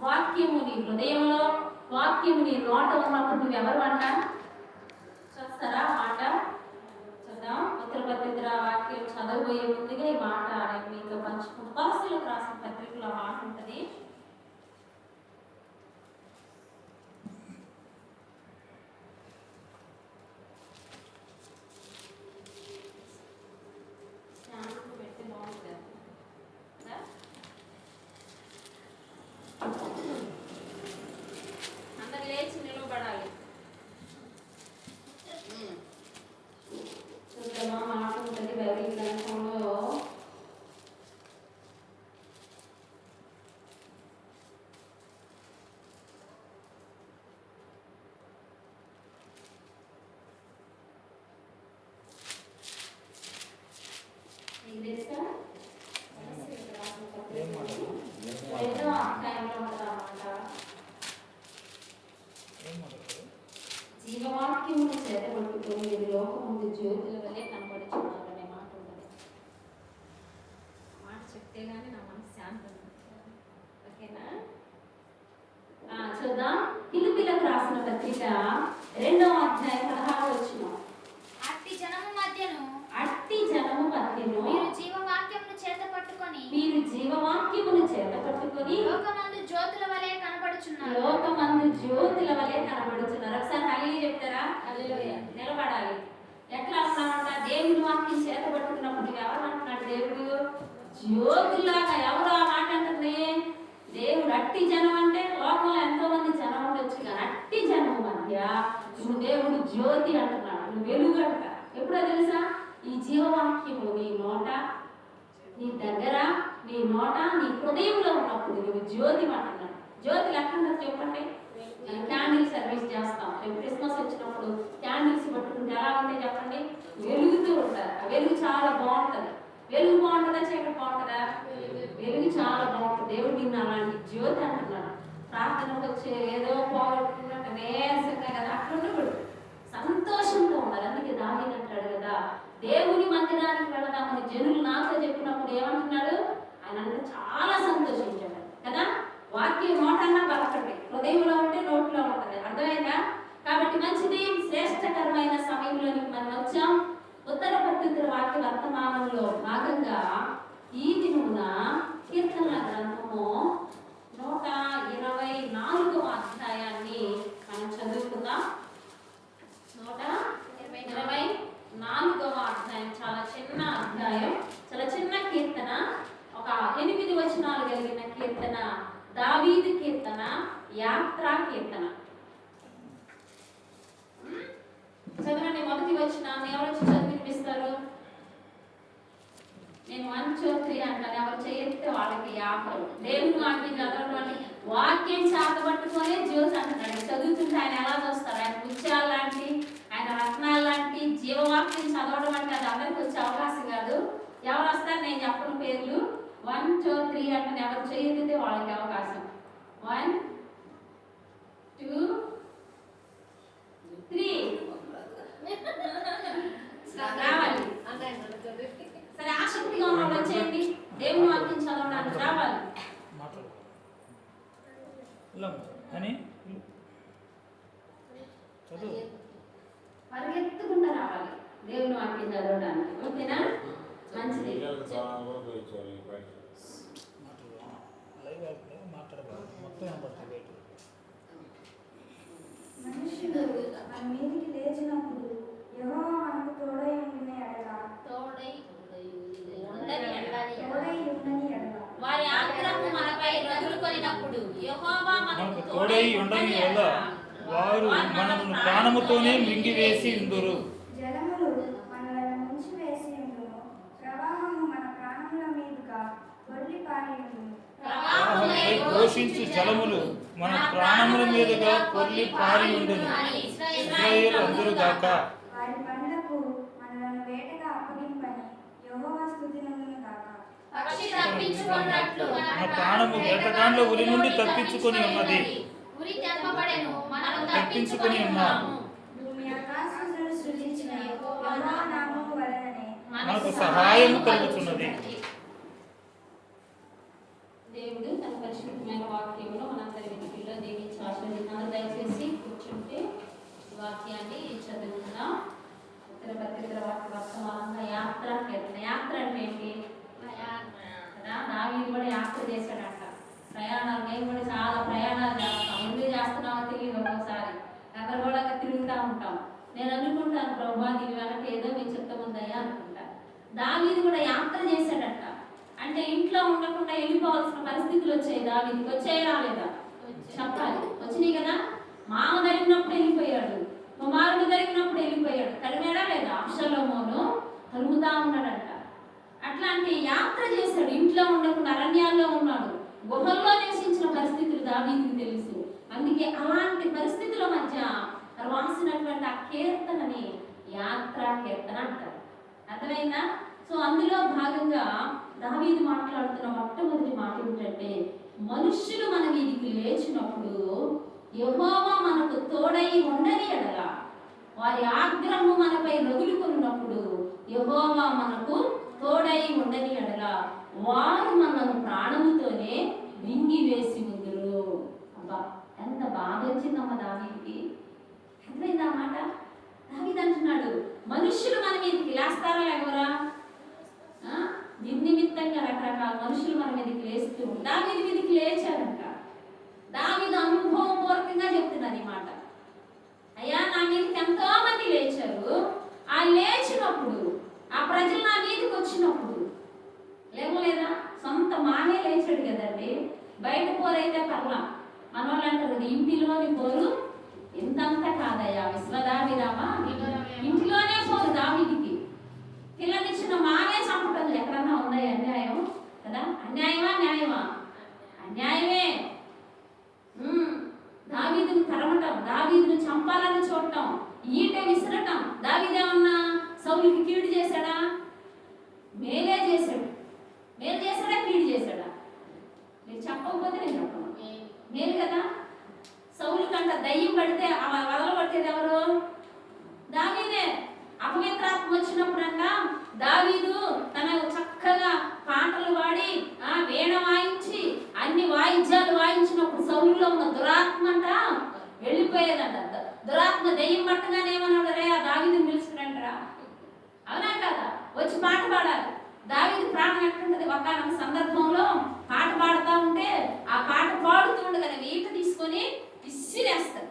వాక్యము నీ హృదయంలో వాక్యము నీ నోట ఉన్నప్పుడు నువ్వు ఎవరు అంట చూస్తారా మాట? చూద్దాం. ఉత్తరపత్రిక వాక్యం చదవబోయే ముందుగా ఈ మాట నేను మీతో పంచుకుంటూ కొలసీలకు రాసిన పత్రికలో మాట ఉంటుంది స్టాంపు పెడితే బాగుంటుంది కదా? అందరు లేచి నిలబడాలి చూద్దామా మాట ఉంటుంది బైబిల్ గ్రంథంలో మీకు తెలుసా ఏం మాటలు? ఏదో అధ్యాయంలో ఉంటుందన్నమాట ఏం మాట్లాడతారు జీవవాక్యమును చేతబట్టుకొని ఇది లోకముందు జ్యోతుల వల్లే కనబడుచున్నారు అనే మాట ఉన్నది ఆ మాట చెప్తే గానీ నా మనసు శాంతం ఓకేనా ఆ, చూద్దాం పిలుపిలకు రాసిన పత్రిక రెండవ అధ్యాయం పదహారు వచ్చిన అట్టి జనము మధ్యను అట్టి జనము మధ్యను మీరు జీవవాక్యమును చేత పట్టుకొని మీరు జీవవాక్యమును చేత పట్టుకొని లోకమందు జ్యోతుల వలె కనబడుచున్నారు లోకమందు జ్యోతుల వలె కనబడుతున్నారు ఒకసారి హల్లి చెప్తారా నిలబడాలి ఎట్లా అంటున్నామంట దేవుని వాక్యం చేత పట్టుకున్నప్పుడు ఎవరు అంటున్నాడు దేవుడు? జ్యోతిలాగా ఎవరు ఆ మాట అంటుంది? దేవుడు అట్టి జనం అంటే లోకంలో ఎంతో మంది జనం ఉండొచ్చు కానీ అట్టి జనం మధ్య నువ్వు దేవుడు జ్యోతి అంటున్నాడు నువ్వు వెలుగు అంట. ఎప్పుడో తెలుసా? ఈ జీవవాక్యము నీ నోట నీ దగ్గర నీ నోట నీ హృదయంలో ఉన్నప్పుడు నువ్వు జ్యోతి అంటున్నాడు. జ్యోతి ఎక్కడ చెప్పండి? క్యాండిల్ సర్వీస్ చేస్తాం. రేపు క్రిస్మస్ వచ్చినప్పుడు క్యాండిల్స్ పట్టుకుంటే ఎలా ఉంటాయి చెప్పండి? వెలుగుతూ ఉంటారు. వెలుగు చాలా బాగుంటది. వెలుగు బాగుంటుందా? చీకటి బాగుంటుందా? వెలుగు చాలా బాగుంటుంది. దేవుడు నిన్ను అలాంటి జ్యోతి అంటున్నాడు. ప్రార్థనకు వచ్చే ఏదో పోగొట్టుకున్నట్టు నేసంగా కదా అట్లా ఉండకూడదు సంతోషంతో ఉండాలి అందుకే దావీదు అంటాడు కదా దేవుని మందిరానికి వెళదామని జనులు నాతో చెప్పినప్పుడు ఏమంటున్నాడు? ఆయన అంటే చాలా సంతోషించాడు. కదా? వాక్యం నోటన్నా బలపడి హృదయంలో ఉంటే నోట్లో ఉంటుంది. అర్థమైందా? కాబట్టి మంచిది శ్రేష్టకరమైన సమయంలో మనం వచ్చాం. ఉత్తర పద్ధతుల వాక్య వర్తమానంలో భాగంగా ఈ దినమున కీర్తన గ్రంథము నూట ఇరవై నాలుగవ అధ్యాయాన్ని మనం చదువుకుందాం. నూట ఇరవై నాలుగవ అధ్యాయం. చాలా చిన్న అధ్యాయం చాలా చిన్న కీర్తన. ఒక ఎనిమిది వచనాలు కలిగిన కీర్తన. దావీదు కీర్తన యాత్రా కీర్తన. చదవండి మొదటి వచ్చిన ఎవరు వచ్చి చదివి వినిపిస్తారు నేను వన్ టూ త్రీ అంటాను ఎవరు చేస్తే వాళ్ళకి యాభై దేవుని వాక్యం చదవడం. వాక్యం చేతబట్టుకొని జ్యోతి అంటున్నాడు. చదువుతుంటే ఆయన ఎలా చూస్తారు? ఆయన ముత్యాలు లాంటి ఆయన రత్నాలు లాంటి జీవవాక్యం చదవడం అంటే అది అందరికి వచ్చే అవకాశం కాదు. ఎవరు వస్తారు? నేను చెప్పిన పేర్లు. వన్ టూ త్రీ అంటే ఎవరు చేయెత్తితే వాళ్ళకి అవకాశం. వన్ టూ త్రీ రావాలి. సరే ఆసక్తిగా ఉన్న వాళ్ళు వచ్చేయండి. దేవుని వాక్యం చదవడానికి రావాలి. అని పరిగెత్తుకుంటూ రావాలి. దేవుని వాక్యం చదవడానికి. ఓకేనా? మంచిది మాట్లాడు లైవ్ వెళ్తే మాట్లాడబాదు మొత్తం వినపడుతుంది బయట మనుషుడు మన మీదికి లేచినప్పుడు యెహోవా మనకు తోడై ఉండిన ఎడల తోడై ఉండని వారి ఆగ్రహం మనపై రగులుకొనినప్పుడు యెహోవా మనకు మనకు తోడై ఉండని వల్ల వారు మనల్ని ప్రాణముతోనే మింగివేసి ఉందురు జలములు. మనలను ముంచివేసి ఉండును ప్రవాహము మన ప్రాణముల మీదుగా పొర్లి పారి ఉండును ప్రవాహమై ఘోషించు జలములు. మన ప్రాణముల మీదుగా పొర్లి పారి ఉండును. ఇస్రాయేలు అందరు గాక. మన ప్రాణము వేటగాండ్ల ఉరి నుండి తప్పించుకొని ఉన్నది. తప్పించుకొని ఉన్నాము. మనకు సహాయము కలుగుతున్నది. చదువుకున్నాం ఉత్తర పత్రికల వర్తమానంగా యాత్ర యాత్ర అంటే ఏంటి? కదా కూడా యాత్ర చేశాడంట. ప్రయాణాలు మేము కూడా చాలా ప్రయాణాలు చేస్తాం. ముందు చేస్తున్నామో తెలియదు ఒక్కోసారి. రకరకాలుగా తిరుగుతూ ఉంటాం. నేను అనుకుంటాను ప్రభా దీని వెనక ఏదో మీ చిత్తం ఉందయ్యా అనుకుంటా. దావీది కూడా యాత్ర చేశాడంట. అంటే ఇంట్లో ఉండకుండా వెళ్ళిపోవాల్సిన పరిస్థితులు వచ్చాయి దావీదికి. వచ్చే రాలేదా? ఇంట్లో అరణ్యాల్లో ఉన్నాడు. గుహల్లో నివసించిన పరిస్థితులు దావీదికి తెలుసు. అందుకే అలాంటి పరిస్థితుల మధ్య రాసినటువంటి ఆ కీర్తనని యాత్ర కీర్తన అంటారు. అర్థమైందా? సో అందులో భాగంగా దావీది మాట్లాడుతున్న మొట్టమొదటి మాట ఏమిటంటే మనుష్యులు మన వీధికి లేచినప్పుడు యహోవా మనకు తోడై ఉండని ఎడల వారి ఆగ్రహము మనపై రగులుకున్నప్పుడు యహోవా మనకు తోడై ఉండని ఎడల. వారు మనను ప్రాణముతోనే మింగి వేసి అబ్బా ఎంత బాగా వచ్చిందమ్మ దావీకి అర్థమైందా మాట? దావీది అంటున్నాడు మనుషులు మన మీదకి లేస్తారా ఎవరా? నిర్నిమిత్తంగా రకరకాల మనుషులు మన మీదకి లేస్తూ దావీది మీదకి లేచారంట దావీదు అనుభవపూర్వకంగా చెప్తున్నది ఈ మాట అయ్యా నా మీదకి ఎంతో మంది లేచారు ఆ లేచినప్పుడు ఆ ప్రజలు నా మీదకి వచ్చినప్పుడు లేవలేదా సొంత మానే లేచాడు కదండి బయట పోరైతే పర్లా మనోళ్ళు అంటారు కదా, ఇంటిలోని పోరు ఇంతంత కాదయ్యా విశ్వదావిరామా ఇంటిలోనే పోరు దావీదికి పిల్లనిచ్చిన మానే చంపటం ఎక్కడన్నా ఉందా ఈ అన్యాయం కదా అన్యాయమా న్యాయమా అన్యాయమే ఉమ్, దావీదుని తరమటం దావీదుని చంపాలని చూడటం ఈట విసరటం. దావిదేమన్నా సౌలికి కీడు చేశాడా? మేలే చేశాడు. మేలు చేశాడా కీడు చేశాడా? మీరు చెప్పకపోతే నేను చెప్పను. మేలు కదా? సౌలు కంట దయ్యం పడితే వదల పట్టేది ఎవరు? దావీదే. అపవిత్రాత్మ వచ్చినప్పుడంట దావీదు తన చక్కగా పాటలు పాడి ఆ వీణ వాయించి అన్ని వాయిద్యాలు వాయించినప్పుడు సౌలులో ఉన్న దురాత్మ అంట వెళ్ళిపోయేదంట. దురాత్మ దెయ్యం పట్టగానే ఏమన్నాడు రే ఆ దావీదుని పిలుచుకురంటరా అవునా కదా? వచ్చి పాట పాడాలి. దావీదు ప్రాణం ఎట్లుంటది ఒక సందర్భంలో పాట పాడుతూ ఉంటే ఆ పాట పాడుతుండగానే ఈట తీసుకొని విసిరేస్తాడు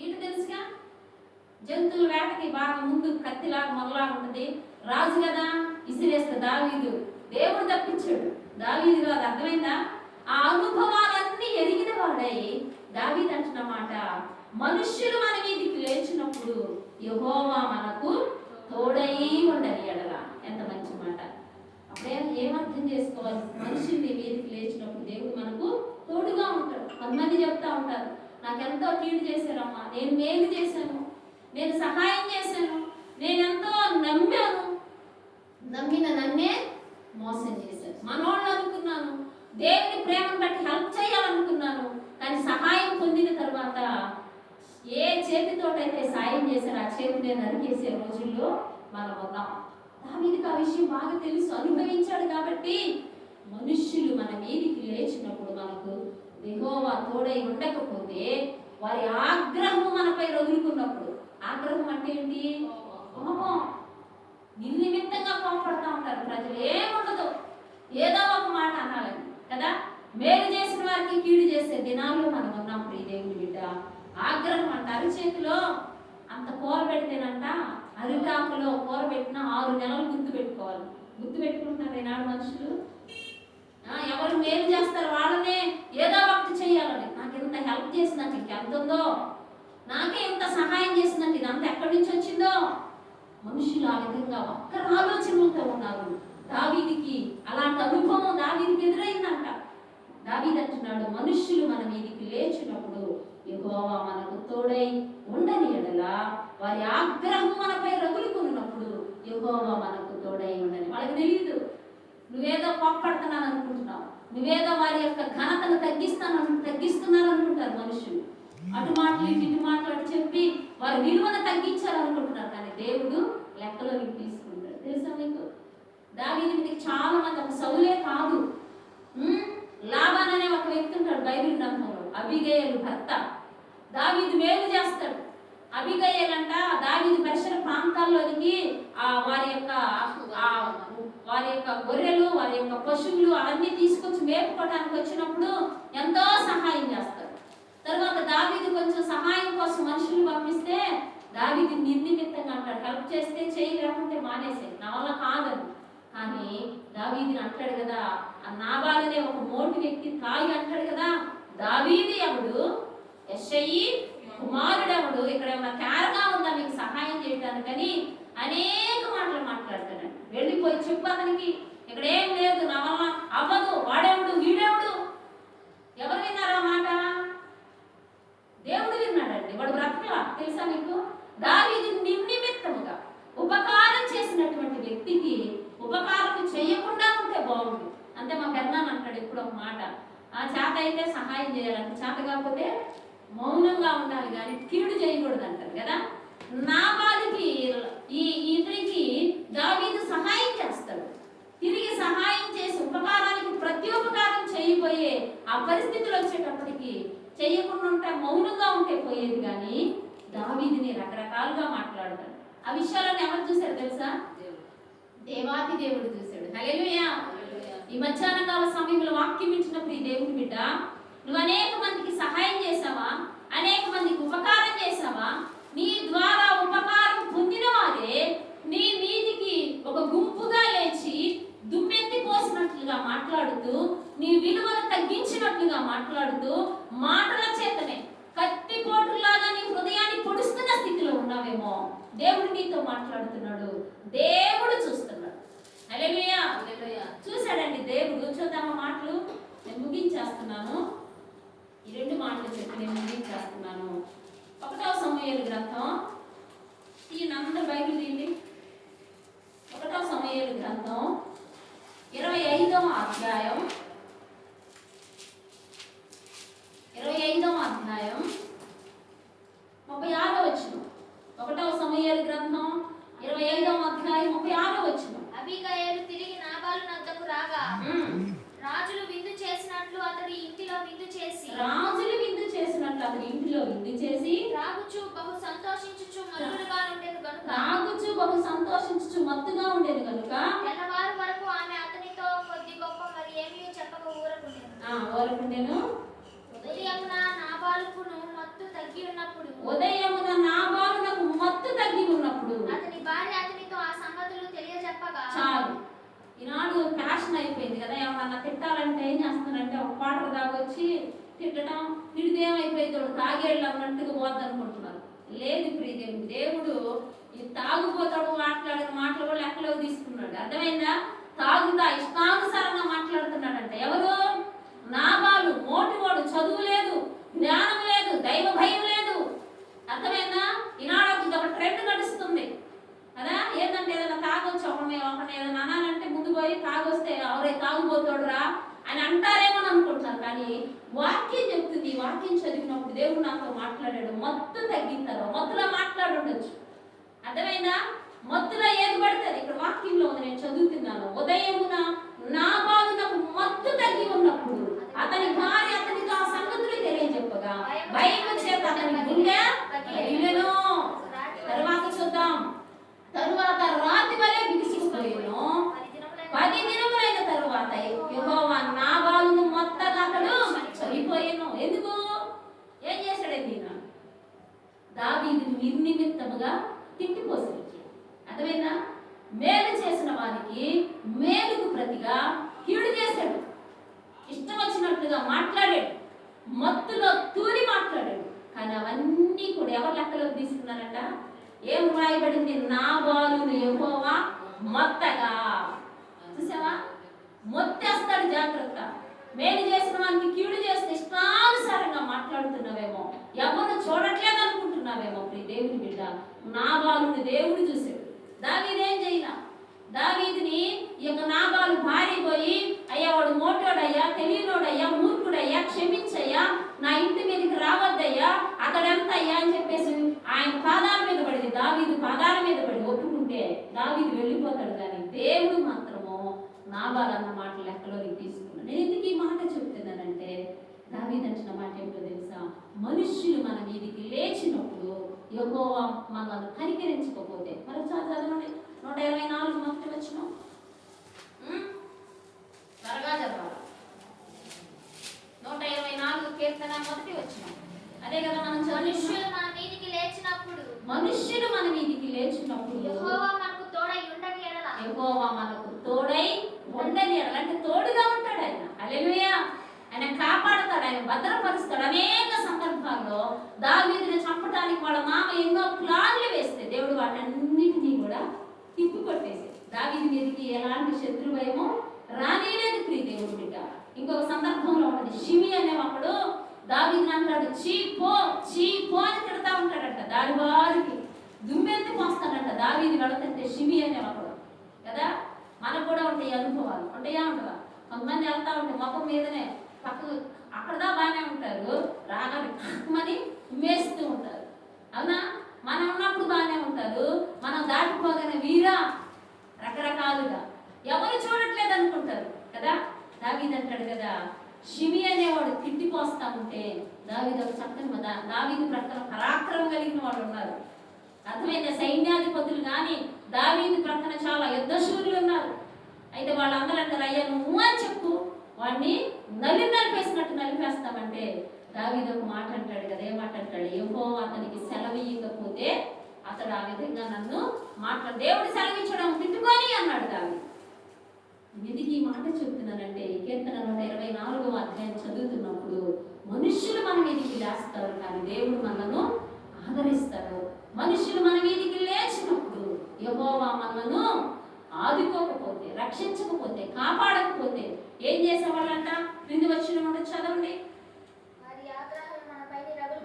ఈట తెలుసుగా? జంతువుల వేటకి బాగా ముందు కత్తిలాగా మొదలాగా ఉంటుంది. రాజు కదా? ఇసిరేస్తే దావీదు. దేవుడు తప్పించాడు. దావీదు కాదు అర్థమైందా? ఆ అనుభవాలన్నీ ఎరిగిన వాడై దావీదు అంటున్నమాట మనుష్యులు మన మీదికి లేచినప్పుడు యహోవా మనకు తోడై ఉండని ఎడల. ఎంత మంచి మాట. అప్పుడే ఏమర్థం చేసుకోవాలి? మనుషుల్ని మీదికి లేచినప్పుడు దేవుడు మనకు తోడుగా ఉంటాడు. కొంతమంది చెప్తా ఉంటారు నాకెంతో కీడు చేశారమ్మా నేను మేలు చేశాను నేను సహాయం చేశాను నేను ఎంతో నమ్మాను. నమ్మిన నన్నే మోసం చేశాను మనోళ్ళు అనుకున్నాను దేవుని ప్రేమను బట్టి హెల్ప్ చేయాలనుకున్నాను కానీ సహాయం పొందిన తర్వాత ఏ చేతితోటైతే సాయం చేశారో ఆ చేతిని నరికేసే రోజుల్లో మనం ఉన్నాం. దావీదికి ఆ విషయం బాగా తెలుసు. అనుభవించాడు కాబట్టి మనుష్యులు మన మీదికి లేచినప్పుడు మనకు దిగోవా తోడై ఉండకపోతే వారి ఆగ్రహం మనపై రగులుకున్నప్పుడు. ఆగ్రహం అంటే ఏంటి? కోపం. నిర్నిమిత్తంగా కోపడతా ఉంటారు. ప్రజలు ఏముండదు. ఏదో ఒక మాట అనాలని. కదా? మేలు చేసిన వారికి కీడు చేసే దినాల్లో మనం ఉన్నాం. ప్రియదేవుని బిడ్డ ఆగ్రహం అంట. అరిచేతిలో అంత కూర పెడితేనంట అరిటాకులో కూర పెట్టిన ఆరు నెలలు గుర్తు పెట్టుకోవాలి. గుర్తు పెట్టుకుంటున్నారు ఈనాడు మనుషులు. ఎవరు మేలు చేస్తారు వాళ్ళనే ఏదో ఒకటి చేయాలని. నాకు ఇంత హెల్ప్ చేసినట్టు ఇంక ఎంత ఉందో నాకే ఇంత సహాయం చేసినట్టు ఇదంతా ఎక్కడి నుంచి వచ్చిందో. మనుషులు ఆ విధంగా ఒక్కరు ఆలోచనలతో ఉన్నారు. దావీదికి అలాంటి అనుభవం దావీదికి ఎదురైందంట. దావీది అంటున్నాడు మనుషులు మన మీదికి లేచినప్పుడు యహోవా మనకు తోడై ఉండని ఎడల వారి ఆగ్రహం మనపై రగులుకున్నప్పుడు యహోవా మనకు తోడై ఉండని. వాళ్ళకి తెలియదు నువ్వేదో కోప్పడుతున్నాను అనుకుంటున్నావు. నువ్వేదో వారి యొక్క ఘనతను తగ్గిస్తాను తగ్గిస్తున్నాను అనుకుంటారు మనుషులు. అటు మాటలు ఇటు మాటలు అటు చెప్పి వారి విలువను తగ్గించాలనుకుంటున్నారు. కానీ దేవుడు లెక్కలోకి తీసుకుంటాడు. తెలుసా మీకు? దాని మీకు చాలా మంది ఒక సౌలే కాదు. లాభాన్ అనే ఒక వ్యక్తి ఉంటాడు బైబిల్ గ్రంథంలో. అబిగయలు భర్త. దావీదు మేలు చేస్తాడు. అబిగయలంట దావీదు పరిసర ప్రాంతాల్లోనికి ఆ వారి యొక్క వారి యొక్క గొర్రెలు వారి యొక్క పశువులు అవన్నీ తీసుకొచ్చి మేపుకోవడానికి వచ్చినప్పుడు ఎంతో సహాయం చేస్తారు తర్వాత దావీదు కొంచెం సహాయం కోసం మనుషులు పంపిస్తే దా చేస్తే చేయి లేకుంటే మానేసే నా వల్ల కాదని కానీ దావీదిని అంటాడు కదా ఆ నాబాలనే ఒక మోటి వ్యక్తి తాగి అంటాడు కదా దావీది ఎవడు? యశ్ఐ కుమారుడవుడు? ఇక్కడ ఏమైనా తేరగా ఉందా? మీకు సహాయం చేయడానికని అనేక మాటలు మాట్లాడుతున్నాడు. వెళ్ళిపోయి చెప్పు అతనికి. ఇక్కడ ఏం లేదు నా వల్ల అవ్వదు వాడేవుడు వీడేవుడు? ఎవరు విన్నారా మాట? దేవుడు విన్నాడండి. వాడు బ్రతకల? తెలుసా మీకు దావీదు నిర్నిమిత్తముగా ఉపకారం చేసినటువంటి వ్యక్తికి ఉపకారం చేయకుండా ఉంటే బాగుంది అంతే మా పెద్దనాన్న అంటాడు ఇప్పుడు ఒక మాట. ఆ చేత అయితే సహాయం చేయాలంటే చేత కాకపోతే మౌనంగా ఉండాలి కానీ కీడు చేయకూడదు అంటారు కదా? నా బాధకి ఈ ఇతనికి దావీదు సహాయం చేస్తాడు. తిరిగి సహాయం చేసి ఉపకారానికి ప్రత్యుపకారం చేయబోయే ఆ పరిస్థితులు వచ్చేటప్పటికి చేయకుండా ఉంటే మౌనంగా ఉంటే పోయేది కానీ దావీదిని రకరకాలుగా మాట్లాడతాడు. ఆ విషయాలను ఎవరు చూశారు తెలుసా? దేవాది దేవుడు చూశాడు. హల్లెలూయా. ఈ మధ్యాహ్న కాల సమయంలో వాక్యం ఇచ్చినప్పుడు ఈ దేవుని బిడ్డ నువ్వు అనేక మందికి సహాయం చేశావా? అనేక మందికి ఉపకారం చేశావా? నీ ద్వారా ఉపకారం పొందిన వారే నీ మీదికి ఒక గుంపుగా లేచి దుమ్మెత్తి పోసినట్లుగా మాట్లాడుతూ నీ విలువను తగ్గించినట్లుగా మాట్లాడుతూ మాటల చేతనే కత్తిపోటులాగా నీ హృదయాన్ని పొడుస్తున్న స్థితిలో ఉన్నావేమో దేవుడు నీతో మాట్లాడుతున్నాడు. దేవుడు చూస్తున్నాడు. హల్లెలూయా. చూశాడండి దేవుడు. చూద్దామా మాటలు? నేను ముగించేస్తున్నాను. ఈ రెండు మాటలు చెప్పి నేను ముగించేస్తున్నాను ఒకటో సమయాలు గ్రంథం. ఈ నందరు బైబిల్ తీయండి. ఒకటో సమయాలు గ్రంథం. ఇరవై ఐదవ అధ్యాయం. ఇరవై ఐదవ అధ్యాయం. ముప్పై ఆరో వచ్చిన ఒకటవ సమయాలు గ్రంథం. ఇరవై ఐదవ అధ్యాయం. ముప్పై ఆరో వచ్చిన అబీగయలు తిరిగి నాబాలు నద్దకు రాగా రాజులు విందు చేసినట్లు అతడు ఇంటిలో విందు చేసి రాజులు విందు చేసినట్లు అతని ఇంటిలో విందు చేసి రాగుచు బహు సంతోషించుచు మధురుగా ఉండేది గనుక తాగుచు బహు సంతోషించు మత్తుగా ఉండేది కనుక తెల్లవారు వరకు ఆమె అతనితో కొద్ది గొప్ప మరి ఏమీ చెప్పక ఊరకుండేది ఆ ఊరకుండెను. ఉదయమున నాబాలుకును మత్తు తగ్గి ఉన్నప్పుడు ఉదయమున నాబాలునకు మత్తు తగ్గి ఉన్నప్పుడు అతని భార్య అతనితో ఆ సంగతులు తెలియజెప్పగా చాలు. ఈనాడు ఫ్యాషన్ అయిపోయింది కదా ఏమన్నా తిట్టాలంటే ఏం చేస్తున్నారంటే ఒక క్వార్టర్ దాగొచ్చి తిట్టడం తిడితే ఏమైపోయింది తాగేళ్ళు అన్నట్టుగా పోద్ది అనుకుంటున్నారు. లేదు ప్రియదేవుడు దేవుడు ఈ తాగుపోతాడు మాట్లాడిన మాటలు కూడా లెక్కలో తీసుకున్నాడు. అర్థమైందా? తాగుతా ఇష్టానుసారంగా మాట్లాడుతున్నాడంట. ఎవరు? నాబాలు మోటివాడు చదువు లేదు జ్ఞానం లేదు దైవ భయం లేదు. అర్థమైందా? ఈనాడు ఒక ట్రెండ్ నడుస్తుంది. కదా? ఏంటంటే ఏదైనా తాగొచ్చు ఒకరిని ఒకరిని ఏదైనా అనాలంటే ముందు పోయి తాగొస్తే ఎవరే తాగుబోతాడు రా అని అంటారేమో అని అనుకుంటున్నారు కానీ వాక్యం చెప్తుంది వాక్యం చదివినప్పుడు దేవుడు నాతో మాట్లాడాడు మత్తు తగ్గిన తర్వాత మత్తులో మాట్లాడుండొచ్చు అర్థమైందా? మత్తులో ఏది పడుతుంది ఇక్కడ వాక్యంలో ఉంది నేను చదువుతున్నాను. ఉదయమున నా బాలునకు మత్తు తగ్గి ఉన్నప్పుడు అతని భార్య అతనికి ఆ సంగతులు తెలియజెప్పగా. భయం చేత అతని గుండె తర్వాత చూద్దాం. తరువాత రాతి వలె బిగిసిపోయాను పది దినములైన పది దినములైన తరువాత యెహోవా నాబాలును మొత్తగా అతడు చనిపోయాను. ఎందుకు? ఏం చేశాడండి ఈయన దావీదుని నిర్నిమిత్తముగా తిట్టిపోసాడు అర్థమైందా? మేలు చేసిన వారికి మేలుకు ప్రతిగా కీడు చేశాడు. ఇష్టం వచ్చినట్లుగా మాట్లాడాడు. మత్తులో తూరి మాట్లాడాడు. కానీ అవన్నీ కూడా ఎవరు లెక్కలోకి తీసుకున్నారంట? ఏం రాయబడింది? నా బాలుని యెహోవా మొత్తగా. చూసావా? మొత్తేస్తాడు జాగ్రత్త. మేలు చేసిన వానికి కీడు చేస్తే ఇష్టానుసారంగా మాట్లాడుతున్నావేమో. ఎవరు చూడట్లేదు అనుకుంటున్నావేమో ప్రియ దేవుని బిడ్డ. నా బాలుని దేవుడు చూశాడు. దావీదేం చేయాల? దావీదిని ఈ యొక్క నాబాలు భార్య పోయి అయ్యా వాడు మోటోడయ్యా తెలియనోడయ్యా మూర్ఖుడయ్యా క్షమించయ్యా నా ఇంటి మీదకి రావద్దయ్యా అతడెంత అయ్యా అని చెప్పేసి ఆయన పాదాల మీద పడింది. దావీదు పాదాల మీద పడి ఒప్పుకుంటే దావీదు వెళ్ళిపోతాడు కానీ దేవుడు మాత్రం నాబాల్ అన్న మాట లెక్కలోకి తీసుకున్నాడు నేను ఎందుకు ఈ మాట చెప్తున్నానంటే దావీదు అంటున్న మాట ఏమిటో తెలుసా? మనుష్యులు మన మీదికి లేచినప్పుడు యెహోవా మనల్ని కనికరించకపోతే. మరి చదవండి. నూట ఇరవై నాలుగు మొదటి వచ్చిన త్వరగా చదవాలి. నూట ఇరవై నాలుగు కీర్తన మొదటి వచ్చిన అదే కదా మనం మనుష్యులు మన మీదికి లేచినప్పుడు. మనుష్యులు మన మీదికి లేచినప్పుడు యెహోవా మనకు తోడై ఉండని యెహోవా మనకు తోడై ఉండని అలాంటి తోడుగా ఉంటాడు ఆయన. హల్లెలూయా. ఆయన కాపాడతాడు. ఆయన భద్రపరుస్తాడు. అనేక సందర్భాల్లో దావీదుని చంపడానికి వాళ్ళ మామ ఎన్నో ప్లాన్లు వేస్తే దేవుడు వాటన్నిటినీ కూడా తిప్పి కొట్టేసి దావీది మీదకి ఎలాంటి శత్రు భయము రానేలేదు ప్రియ దేవుడు బిడ్డ. ఇంకొక సందర్భంలో ఉన్నది షిమి అనే ఒకడు దావీదుని అంటాడు చీ పో చీ పో అని తిడతా ఉంటాడంట. దాని వారికి దుమ్మెత్తి పోస్తాడంట దావీది వెళతంటే షిమి అనే ఒకడు కదా? మనకు కూడా ఉంటాయి అనుభవాలు. ఉంటాయా ఉండవా కొంతమంది వెళ్తా ఉంటాయి మొఖం మీదనే పక్క అక్కడదా బాగానే ఉంటారు. రాగానే పక్కమని ఉమ్మేస్తూ ఉంటారు. అవునా? మనం ఉన్నప్పుడు బాగానే ఉంటారు. మనం దాటిపోగానే వీరా రకరకాలుగా. ఎవరు చూడట్లేదు అనుకుంటారు కదా? దావీద్ అంటాడు కదా షిమి అనేవాడు తిట్టిపోస్తా ఉంటే దావీద్ ఒక చక్కని దా- దావీదు ప్రక్కన పరాక్రమం కలిగిన వాడు ఉన్నారు. అర్థమైందా? సైన్యాధిపతులు కానీ దావీదు ప్రక్కన చాలా యుద్ధశూరులు ఉన్నారు. అయితే వాళ్ళందరూ అంటారు అయ్యా నువ్వు అని చెప్పు. వాడిని నలి నలిపేసినట్టు నలిపేస్తామంటే దావీది ఒక మాట అంటాడు కదా ఏ మాట అంటాడు? ఏమో అతనికి సెలవు ఇవ్వకపోతే అతడు ఆ విధంగా నన్ను మాట్లాడు దేవుడు సెలవిచ్చడం తిట్టుకొని అన్నాడు దావి ఎందుకు ఈ మాట చెప్తున్నానంటే కీర్తన నూట ఇరవై నాలుగవ అధ్యాయం చదువుతున్నప్పుడు మనుష్యులు మన మీదకి దాస్తారు కానీ దేవుడు మనను ఆదరిస్తారు. మనుష్యులు మన మీదికి లేచినప్పుడు యహోవా మనను ఆదుకోకపోతే రక్షించకపోతే కాపాడకపోతే ఏం చేసేవాళ్ళంట? క్రింది వచ్చిన మాట చదవండి.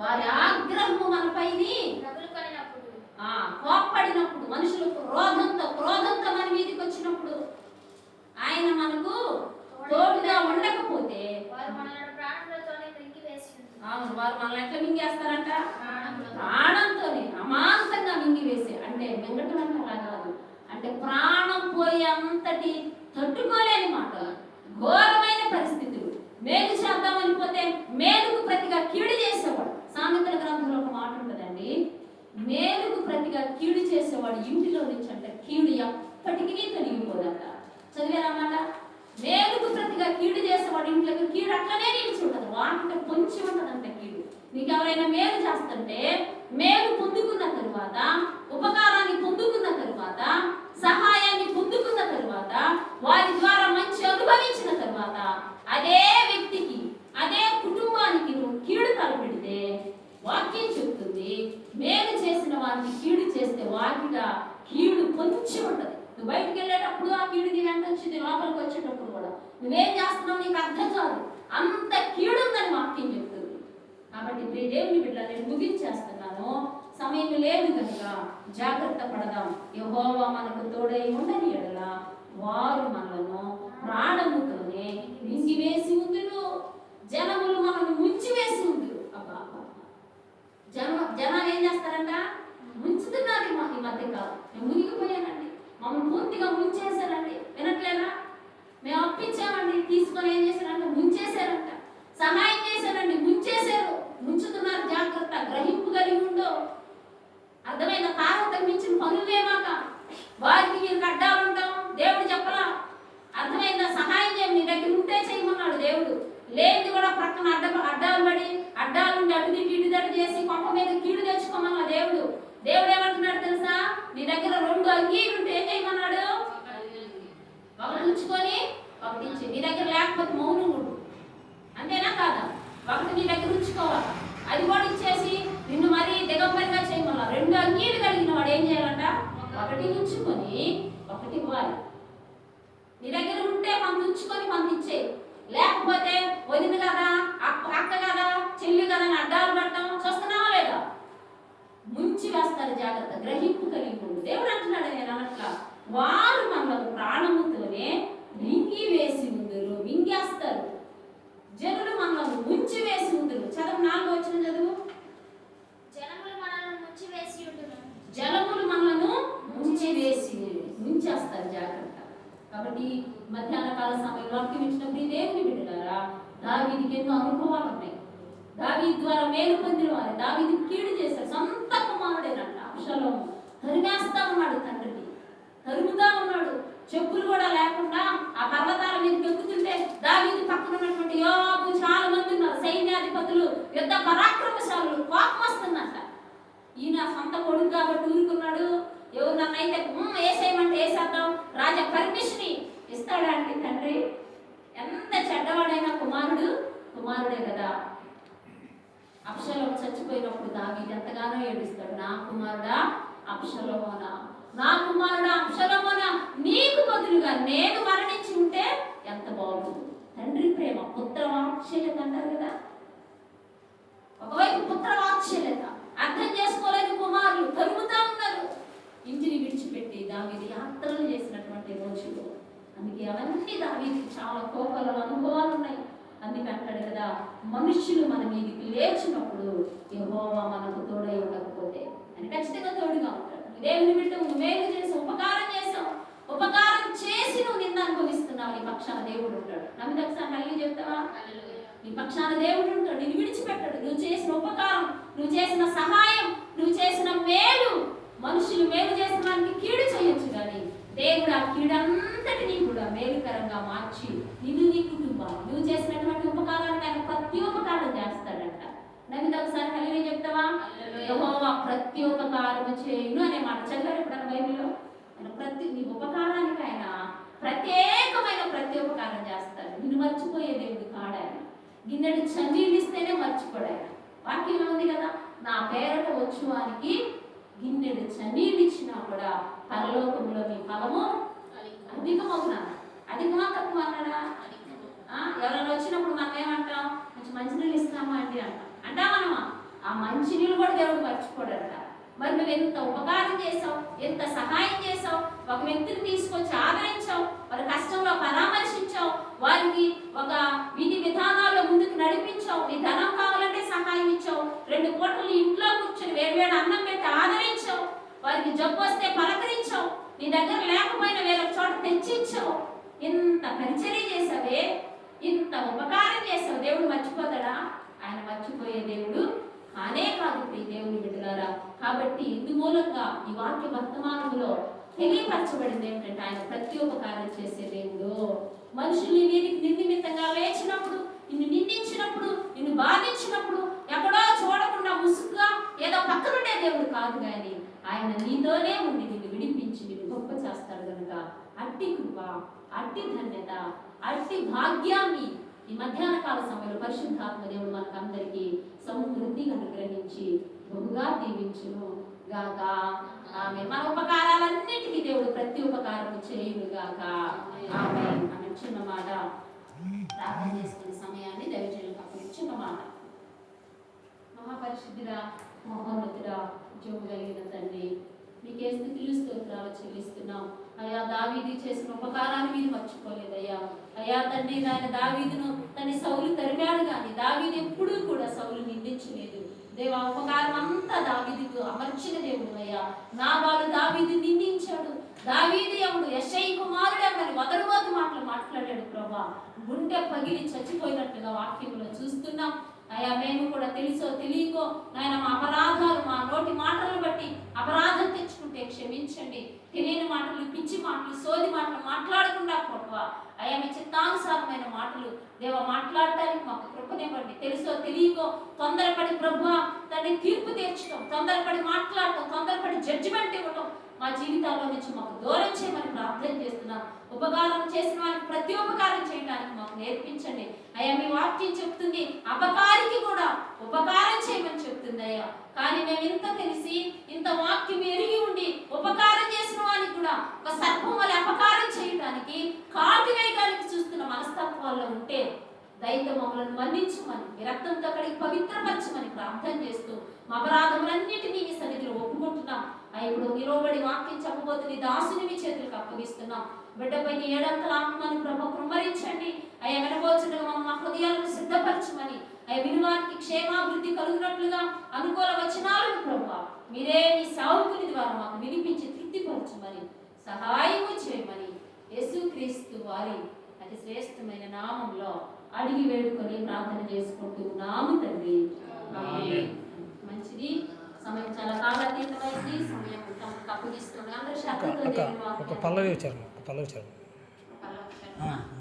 వారి ఆగ్రహము మనపైని కోప్పడినప్పుడు మనుషులు క్రోధంతో క్రోధంతో మన మీదకి వచ్చినప్పుడు ఆయన మనకు తోడుగా ఉండకపోతే. అవును వారు మనల్ని ఎట్లా మింగేస్తారంట. ప్రాణంతోనే. అంటే అలా కాదు. అంటే ప్రాణం పోయే అంతటి తట్టుకోలేని మాట ఘోరమైన పరిస్థితులు. మేలు చేద్దామని అయిపోతే మేలుకు ప్రతిగా కీడు చేసేవాడు. సామెతల గ్రంథంలో ఒక మాట ఉంటుందండి. మేలుకు ప్రతిగా కీడు చేసేవాడు ఇంటిలో నుంచి అంటే కీడు ఎప్పటికీ తొలగిపోదంట. చదివారన్నమాట మేలుకు ప్రతిగా కీడు చేసేవాడు ఇంట్లోకి కీడు అట్లనే నిలిచి ఉంటుంది. వాటితో పొంచి ఉంటదంట కీడు. నీకు ఎవరైనా మేలు చేస్తుంటే మేలు పొందుకున్న తరువాత ఉపకారాన్ని పొందుకున్న తరువాత సహాయాన్ని పొందుకున్న తరువాత వారి ద్వారా మంచి అనుభవించిన తరువాత అదే వ్యక్తికి అదే కుటుంబానికి నువ్వు కీడు తలపెడితే వాక్యం చెప్తుంది మేలు చేసిన వారికి కీడు చేస్తే వాటిగా కీడు కొంచెం ఉంటది. నువ్వు బయటికి వెళ్ళేటప్పుడు ఆ కీడు నీ వెంట వచ్చింది లోపలికి వచ్చేటప్పుడు కూడా. నువ్వేం చేస్తున్నావు నీకు అర్థం కాదు. అంత కీడు ఉందని వాక్యం చెప్తుంది. కాబట్టి మీ దేవుని బిడ్డ నేను ముగించేస్తాను. ముగించేస్తున్నాను సమయం లేదు కనుక జాగ్రత్త పడదాం. యహోవా మనకు తోడై ఉండని ఎడల వారు మనలను ప్రాణముతోనే మింగివేసి ఉందురు. జనములు మనల్ని ముంచివేసి ఉందురు. అబ్బా జనం జనం జనాలు ఏం చేస్తారంట? ముంచుతున్నారు ఈ ఈ మధ్య కాలం మునిగిపోయానండి. మమ్మల్ని పూర్తిగా ముంచేశారండి. వినట్లేదా? మేము అప్పించామండి. తీసుకొని ఏం చేశారంటే? ముంచేశారంట. సహాయం చేశారండి. ముంచేశారు. ముంచుతున్నారు. జాగ్రత్త. గ్రహింపు కలిగి ఉండో. అర్థమైన తారతకు మించిన పనులేమాక వారికి మీరు అడ్డాలు ఉంటాం దేవుడు చెప్పలా అర్థమైందా సహాయం చేయండి నీ దగ్గర ఉంటే చేయమన్నాడు దేవుడు లేనిది కూడా ప్రక్కన అడ్డ అడ్డాలు పడి అడ్డాలు ఉండి అటు తిట్టి ఇటు తట్టు చేసి కొంప మీద కీడు తెచ్చుకోమన్నా దేవుడు దేవుడు ఏమంటున్నాడు తెలుసా నీ దగ్గర రెండు అంగీలు ఉంటే ఏం చేయమన్నాడు ఒకటి ఉంచుకొని ఒకటి ఇచ్చి నీ దగ్గర లేకపోతే మౌనం ఉండు అంతేనా కాదా ఒకటి నీ దగ్గర ఉంచుకోవాలి అది కూడా ఇచ్చేసి నిన్ను మరీ దిగంబరిగా చేయమన్నా రెండు అంగీలు కలిగిన వాడు ఏం చేయాలంట ఒకటి ఉంచుకొని ఒకటి ఇవ్వాలి నీ దగ్గర ఉంటే కొంత ఉంచుకొని కొంత ఇచ్చే లేకపోతే వదిన కదా అక్క అక్క కదా చెల్లి కదా అని అడ్డాలు పడటం చూస్తున్నావా లేదా ముంచి వేస్తారు జాగ్రత్త గ్రహింపు కలిగి ఉండు దేవుడు అంటున్నాడు నేను అనట్లా వారు మనకు ప్రాణముతోనే మింగి వేసి ఉందరు మింగేస్తారు జనులు మనల్ని ముంచి వేసి ఉందరు చదువు నాలుగు వచ్చిన చదువు జనములు మనల్ని ముంచి వేసి ఉండును జలములు మనలను ముంచి వేసి ముంచేస్తారు జాగ్రత్త కాబట్టి మధ్యాహ్న కాల సమయంలో అర్పించినప్పుడు ఈ దేవుని బిడ్డలారా దావీదికి ఎన్నో అనుభవాలు ఉన్నాయి దావీ ద్వారా మేలు పొందిన వారు దావీది కీడు చేశారు సొంత తరిమేస్తా ఉన్నాడు తండ్రిని. తరుముతా ఉన్నాడు. చెప్పులు కూడా లేకుండా ఆ పర్వతాల మీద ఎక్కుతుంటే దావీదు పక్కన ఉన్నటువంటి యోగు చాలా మంది ఉన్నారు. సైన్యాధిపతులు యుద్ధ పరాక్రమశాలు కోపం వస్తుందంట. ఈయన సొంత కొడుకు కాబట్టి ఊరుకున్నాడు. ఎవరు అయితే వేసేయమంటే వేసేద్దాం రాజా పర్మిషన్ ఇస్తాడా అండి తండ్రి? ఎంత చెడ్డవాడైనా కుమారుడు కుమారుడే కదా. అప్షలో చచ్చిపోయినప్పుడు దావీదు ఎంతగానో ఏడుస్తాడు నా కుమారుడా అప్షలమోనా నా కుమారుడా అప్షలమోనా నీకు బదులుగా నేను మరణించి ఉంటే ఎంత బాగుంది తండ్రి ప్రేమ పుత్ర అంటారు కదా. ఒకవైపు పుత్ర అర్థం చేసుకోలేని కుమారులు తరుముతా ఉన్నారు. ఇంటిని విడిచిపెట్టి దావీది యాత్రలు చేసినటువంటి రోజులు అందుకే అవన్నీ దావీది చాలా కోపల అనుభవాలు ఉన్నాయి. అందుకే అంటాడు కదా మనుష్యులు మన మీదకి లేచినప్పుడు యెహోవా మనకు తోడై ఉండకపోతే అని ఖచ్చితంగా తోడుగా ఉంటాడు. దేవుని బిడ్డ నువ్వు మేలు చేసావు ఉపకారం చేసావు ఉపకారం చేసి నువ్వు నిన్న అనుభవిస్తున్నావు నీ పక్షాన దేవుడు ఉంటాడు. నమ్మిన ఒకసారి మళ్ళీ చెప్తావా? నీ పక్షాన దేవుడు ఉంటాడు నిన్ను విడిచిపెట్టాడు. నువ్వు చేసిన ఉపకారం నువ్వు చేసిన సహాయం నువ్వు చేసిన మేలు మనుషులు మేలు చేసిన వారికి కీడు చేయొచ్చు కానీ దేవుడు ఆ కీడంతటినీ కూడా మేలుకరంగా మార్చి నిన్ను నీ కుటుంబాన్ని నువ్వు చేసినటువంటి ఉపకారానికి ఆయన ప్రతి ఉపకారం చేస్తాడంట. నమ్మితే ఒకసారి కలిగి చెప్తావా? యెహోవా ప్రతి ఉపకారము చేయును అనే మాట చదివారు ఎప్పుడన్నా బైబిల్లో? ఆయన ప్రతి నీ ఉపకారానికి ఆయన ప్రత్యేకమైన ప్రతి ఉపకారం చేస్తాడు. నిన్ను మర్చిపోయే దేవుడు కాడాయన. గిన్నెడు చన్నీళ్ళు ఇస్తేనే మర్చిపోడు ఆయన వాక్యంలో ఉంది కదా నా పేరట వచ్చువానికి గిన్నెడు చన్నీళ్ళు ఇచ్చినా కూడా పరలోకంలో మీ ఫలము అధికమవునా అధికమా తక్కువ అన్నాడా? ఎవరైనా వచ్చినప్పుడు మనం ఏమంటాం కొంచెం మంచినీళ్ళు ఇస్తామా అండి అంటాం. అంటా మనమా. ఆ మంచినీళ్ళు కూడా దేవుడు మర్చిపోడట. మరి నువ్వు ఎంత ఉపకారం చేసావు? ఎంత సహాయం చేసావు? ఒక వ్యక్తిని తీసుకొచ్చి ఆదరించావు? వారి కష్టంలో పరామర్శించావు? వారికి ఒక విధి విధానాల్లో ముందుకు నడిపించావు? నీ ధనం కావాలంటే సహాయం ఇచ్చావు? రెండు కోట్లు ఇంట్లో కూర్చొని వేడివేడి అన్నం పెట్టి ఆదరించావు? వారికి జబ్బు వస్తే పలకరించావు. నీ దగ్గర లేకపోయినా వేరే చోట తెచ్చిచ్చావు. ఇంత పరిచర్య చేసావే ఇంత ఉపకారం చేసావు. దేవుడు మర్చిపోతాడా? ఆయన మర్చిపోయే దేవుడు కానే కాదు ప్రియ దేవుని బిడ్డలారా. కాబట్టి ఇందు మూలంగా ఈ వాక్య వర్తమానంలో తెలియపరచబడింది ఏంటంటే ఆయన ప్రతి ఉపకారం చేసే దేవుడు. మనుషులు వీరికి నిర్నిమిత్తంగా వేచినప్పుడు నిన్ను నిందించినప్పుడు నిన్ను బాధించినప్పుడు ఎక్కడో చూడకుండా ముసుగుగా ఏదో పక్కనుండే దేవుడు కాదు కానీ ఆయన నీతోనే ఉండి నిన్ను విడిపించి నిన్ను గొప్ప చేస్తాడు కనుక అట్టి కృప అట్టి ధన్యత అట్టి భాగ్యాన్ని ఈ మధ్యాహ్న కాల సమయంలో పరిశుద్ధాత్మ దేవుడు మనకు అందరికీ సమృద్ధిగా అనుగ్రహించి బహుగా దీవించును గాక. ఆమె మన ఉపకారాలన్నిటికీ దేవుడు ప్రతి ఉపకారం చేయును గాక. ఆమె ఆమె చిన్న మాట. ప్రార్థన చేసుకునే సమయాన్ని దయచేయడం అప్పుడు చిన్న మాట. మహాపరిశుద్ధిరా మహోన్నతుడా జోగు కలిగిన తండ్రి మీకే స్థితులు స్తోత్రాలు చెల్లిస్తున్నాం. అయ్యా దావీది చేసిన ఉపకారాన్ని మీరు మర్చిపోలేదయ్యా. అయ్యా తండ్రి నాయన దావీదును తన సౌలు తరిమాడు కానీ దావీది ఎప్పుడూ కూడా సౌలు నిందించలేదు. దేవా ఉపకారం అంతా దావీదికు అమర్చిన దేవుడు అయ్యా. నా వాడు దావీదు నిందించాడు. దావీది ఎవడు యశై కుమారుడు ఎవడని వదరువద్దు మాటలు మాట్లాడాడు ప్రభా. గుండె పగిలి చచ్చిపోయినట్టుగా వాక్యంలో చూస్తున్నాం. అయ్యా మేము కూడా తెలుసో తెలియకో నాయన మా అపరాధాలు మా నోటి మాటలను బట్టి అపరాధం తెచ్చుకుంటే క్షమించండి. తెలియని మాటలు పిచ్చి మాటలు సోది మాటలు మాట్లాడకుండా ప్రభా అయ్యా మీ చిత్తానుసారమైన మాటలు దేవ మాట్లాడటానికి మాకు కృపనివ్వండి. తెలుసో తెలియకో తొందరపడి ప్రభా తండ్రి తీర్పు తీర్చడం తొందరపడి మాట్లాడటం తొందరపడి జడ్జిమెంట్ ఇవ్వటం మా జీవితాల్లో నుంచి మాకు దూరం చేయమని ప్రార్థన చేస్తున్నాం. ఉపకారం చేసిన వారికి ప్రతి ఉపకారం చేయడానికి మాకు నేర్పించండి. అయ్యా మీ వాక్యం చెప్తుంది అపకారికి కూడా ఉపకారం చేయమని చెప్తుంది అయ్యా. కానీ మేము ఇంత తెలిసి ఇంత వాక్యం ఎరిగి ఉండి ఉపకారం చేసిన వారికి కూడా ఒక సర్పం వల్ల అపకారం చేయడానికి కాటు వేయడానికి చూస్తున్న మనస్తత్వాల్లో ఉంటే దైత మమ్మలను మన్నించమని మీ రక్తంతో అక్కడికి పవిత్రపరచమని ప్రార్థన చేస్తూ మా అపరాధములన్నిటినీ మీ సన్నిధిలో ఒప్పుకుంటున్నాం. ఆ ఇప్పుడు వాక్యం చెప్పబోతుంది దాసుని మీ చేతులకు అప్పగిస్తున్నాం. బిడ్డపై నీ ఏడంతల ఆత్మను ప్రభు కృమరించండి అయ్యా వినబోచుండగా మా హృదయాలను సిద్ధపరచమని. అయ్యా వినువానికి క్షేమాభివృద్ధి కలుగునట్లుగా అనుకూల వచనాలను ప్రభు మీరే నీ సావుకుని ద్వారా మాకు వినిపించి తృప్తిపరచమని సహాయము చేయమని యేసుక్రీస్తు వారి అతి శ్రేష్టమైన నామంలో అడిగి వేడుకొని ప్రార్థన చేసుకుంటూ నాము తండ్రి. మంచిది. సమయం చాలా కాలాతీతమైంది సమయం తమకు అప్పగిస్తున్నాడు అందరూ శ్రద్ధతో ఒక పల్లవి వచ్చారు. పల్లవి వచ్చారు పల్లవి.